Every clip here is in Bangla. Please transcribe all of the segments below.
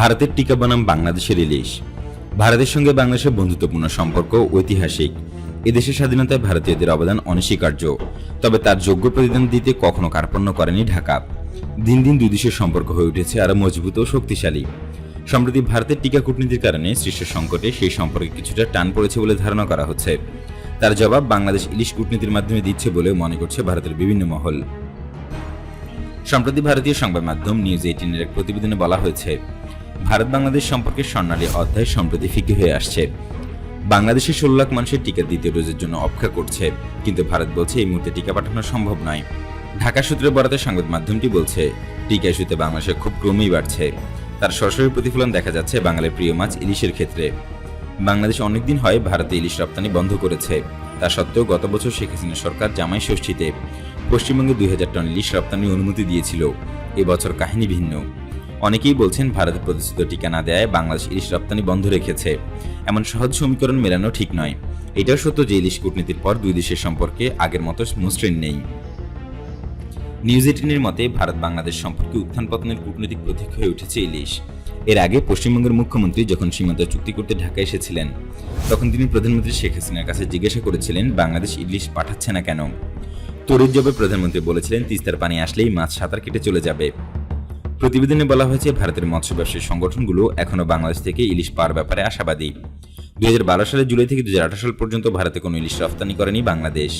ভারতের টিকা বনাম বাংলাদেশের ইলিশ। ভারতের সঙ্গে বাংলাদেশের বন্ধুত্বপূর্ণ সম্পর্ক ঐতিহাসিক। এদেশের স্বাধীনতায় ভারতীয়দের অবদান অনস্বীকার্য। তবে তার যোগ্য প্রতিদান দিতে কখনো কার্পণ্য করেনি ঢাকা। দিন দিন দুই দেশের সম্পর্ক হয়ে উঠেছে আরও মজবুত ও শক্তিশালী। সম্প্রতি ভারতের টিকা কূটনীতির কারণে সৃষ্ট সংকটে সেই সম্পর্কে কিছুটা টান পড়েছে বলে ধারণা করা হচ্ছে। তার জবাব বাংলাদেশ ইলিশ কূটনীতির মাধ্যমে দিচ্ছে বলেও মনে করছে ভারতের বিভিন্ন মহল। সম্প্রতি ভারতীয় সংবাদ মাধ্যম নিউজ এইটিনের এক প্রতিবেদনে বলা হয়েছে ভারত বাংলাদেশ সম্পর্কে স্বর্ণালী অধ্যায় সম্প্রতি ফিকে হয়ে আসছে। বাংলাদেশের ষোলো লাখ মানুষের টিকা দ্বিতীয় ডোজের জন্য অপেক্ষা করছে, কিন্তু ভারত বলছে এই মুহূর্তে টিকা পাঠানো সম্ভব নয়। ঢাকা সূত্রে বরাতে সংবাদ মাধ্যমটি বলছে, টিকা ইস্যুতে বাংলাদেশে খুব ক্রমেই বাড়ছে। তার সরাসরি প্রতিফলন দেখা যাচ্ছে বাঙালির প্রিয় মাছ ইলিশের ক্ষেত্রে। বাংলাদেশ অনেকদিন হয় ভারতে ইলিশ রপ্তানি বন্ধ করেছে। তা সত্ত্বেও গত বছর শেখ হাসিনা সরকার জামাই ষষ্ঠীতে পশ্চিমবঙ্গে দুই হাজার টন ইলিশ রপ্তানির অনুমতি দিয়েছিল। এবছর কাহিনী ভিন্ন। অনেকেই বলছেন ভারত প্রতিশ্রুত টিকা না দেয় বাংলাদেশ ইলিশ রপ্তানি বন্ধ রেখেছে। এমন সহজ সমীকরণ মেলানো ঠিক নয়। এটাও সত্য যে ইলিশ কূটনীতির পর দুই দেশের সম্পর্কে আগের মতো মসৃণ নেই। নিউজ এইটিনের মতে, ভারত বাংলাদেশ সম্পর্কে উত্থান পতনের কূটনৈতিক প্রতীক হয়ে উঠেছে ইলিশ। এর আগে পশ্চিমবঙ্গের মুখ্যমন্ত্রী যখন সীমান্ত চুক্তি করতে ঢাকা এসেছিলেন, তখন তিনি প্রধানমন্ত্রী শেখ হাসিনার কাছে জিজ্ঞাসা করেছিলেন, বাংলাদেশ ইলিশ পাঠাচ্ছে না কেন? তরির জবে প্রধানমন্ত্রী বলেছিলেন, তিস্তার পানি আসলেই মাছ সাঁতার কেটে চলে যাবে। প্রতিবেদনে বলা হয়েছে, ভারতের মৎস্য ব্যবসায়ী সংগঠনগুলো এখনও বাংলাদেশ থেকে ইলিশ পাওয়ার ব্যাপারে আশাবাদী। দুই সালের জুলাই থেকে দু হাজার আঠারো সাল পর্যন্ত ভারতে কোনো ইলিশ রফতানি করেনি বাংলাদেশ।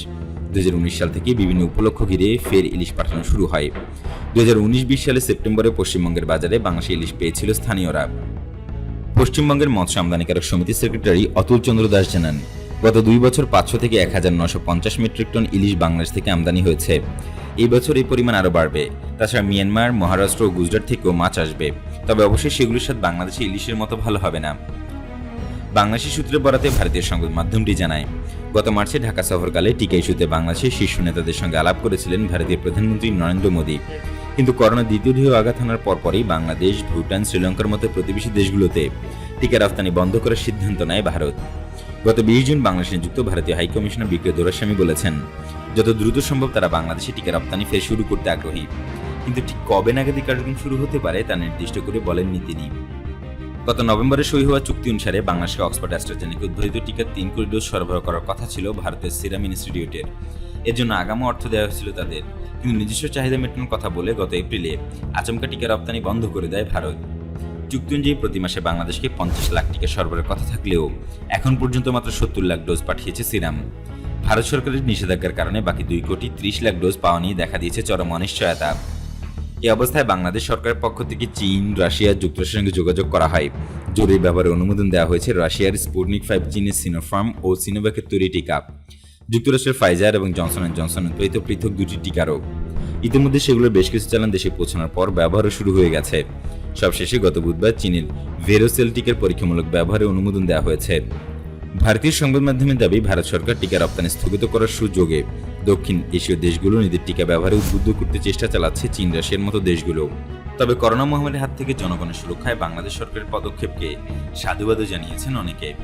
দুই সাল থেকে বিভিন্ন উপলক্ষ ঘিরে ফের ইলিশ পাঠানো শুরু হয়। উনিশ বিশ সালে সেপ্টেম্বরে পশ্চিমবঙ্গের বাজারে বাংলাদেশে ইলিশ পেয়েছিল স্থানীয়রা। পশ্চিমবঙ্গের মৎস্য আমদানিকারক সমিতির সেক্রেটারি অতুল চন্দ্র দাস জানান, গত দুই বছর পাঁচশো থেকে এক হাজার নশো পঞ্চাশ মেট্রিক টন ইলিশ বাংলাদেশ থেকে আমদানি হয়েছে। এই বছর এই পরিমাণ আরও বাড়বে। তাছাড়া মিয়ানমার, মহারাষ্ট্র ও গুজরাট থেকেও মাছ আসবে। তবে অবশ্যই সেগুলির সাথে বাংলাদেশে ইলিশের মতো ভালো হবে না। বাংলাদেশি সূত্রে বরাতে ভারতীয় সংবাদ মাধ্যমটি জানায়, গত মার্চে ঢাকা সফরকালে টিকা ইস্যুতে বাংলাদেশের শীর্ষ নেতাদের সঙ্গে আলাপ করেছিলেন ভারতীয় প্রধানমন্ত্রী নরেন্দ্র মোদী। কিন্তু করোনা দ্বিতীয় ঢেউ আঘাত হানার পরপরই বাংলাদেশ, ভুটান, শ্রীলঙ্কার মতো প্রতিবেশী দেশগুলোতে টিকা রফতানি বন্ধ করার সিদ্ধান্ত নেয় ভারত। গত বিশ জুন বাংলাদেশে নিযুক্ত ভারতীয় হাইকমিশনার বিক্রয় দোরাস্বামী বলেছেন যত দ্রুত সম্ভব তারা বাংলাদেশে টিকা রপ্তানি ফের শুরু করতে আগ্রহী। কিন্তু ঠিক কবে নাগাদ এই কার্যক্রম শুরু হতে পারে তা নির্দিষ্ট করে বলেননি তিনি। গত নভেম্বরে সই হওয়া চুক্তি অনুসারে বাংলাদেশকে অক্সফোর্ড অ্যাস্ট্রাজেনিক উদ্ভাবিত টিকা তিন কোটি ডোজ সরবরাহ করার কথা ছিল ভারতের সিরাম ইনস্টিটিউটের। এর জন্য আগামও অর্থ দেওয়া হয়েছিল তাদের। কিন্তু নিজস্ব চাহিদা মেটানোর কথা বলে গত এপ্রিলে আচমকা টিকা রপ্তানি বন্ধ করে দেয় ভারত। চুক্তি অনুযায়ী প্রতি মাসে বাংলাদেশকে পঞ্চাশ লাখ টিকা সরবরাহের কথা থাকলেও এখন পর্যন্ত মাত্র সত্তর লাখ ডোজ পাঠিয়েছে সিরাম। ভারত সরকারের নিষেধাজ্ঞার কারণে বাকি দুই কোটি ত্রিশ লাখ ডোজ পাওয়া নিয়ে দেখা দিয়েছে চরম অনিশ্চয়তা। এ অবস্থায় বাংলাদেশ সরকারের পক্ষ থেকে চীন, রাশিয়া যুক্তরাষ্ট্রের সঙ্গে যোগাযোগ করা হয়। জরুরি ব্যবহারে অনুমোদন দেওয়া হয়েছে রাশিয়ার স্পুটনিক ফাইভ চীনের সিনোফার্ম ও সিনোভ্যাকের তৈরি টিকা। যুক্তরাষ্ট্রের ফাইজার এবং জনসন অ্যান্ড জনসন উৎপাদিত পৃথক দুটি টিকারও। ইতিমধ্যে সেগুলোর বেশ কিছু চালান দেশে পৌঁছানোর পর ব্যবহারও শুরু হয়ে গেছে। সবশেষে গত বুধবার চীনের ভেরোসেল টিকার পরীক্ষামূলক ব্যবহারে অনুমোদন দেওয়া হয়েছে। ভারতীয় সংবাদ মাধ্যমের দাবি, ভারত সরকার টিকা রপ্তানি স্থগিত করার সুযোগে দক্ষিণ এশীয় দেশগুলো নিজের টিকা ব্যবহারে উদ্বুদ্ধ করতে চেষ্টা চালাচ্ছে চীন, রাশিয়ার মতো দেশগুলো। তবে করোনা মহামারীর হাত থেকে জনগণের সুরক্ষায় বাংলাদেশ সরকারের পদক্ষেপকে সাধুবাদও জানিয়েছেন অনেকে।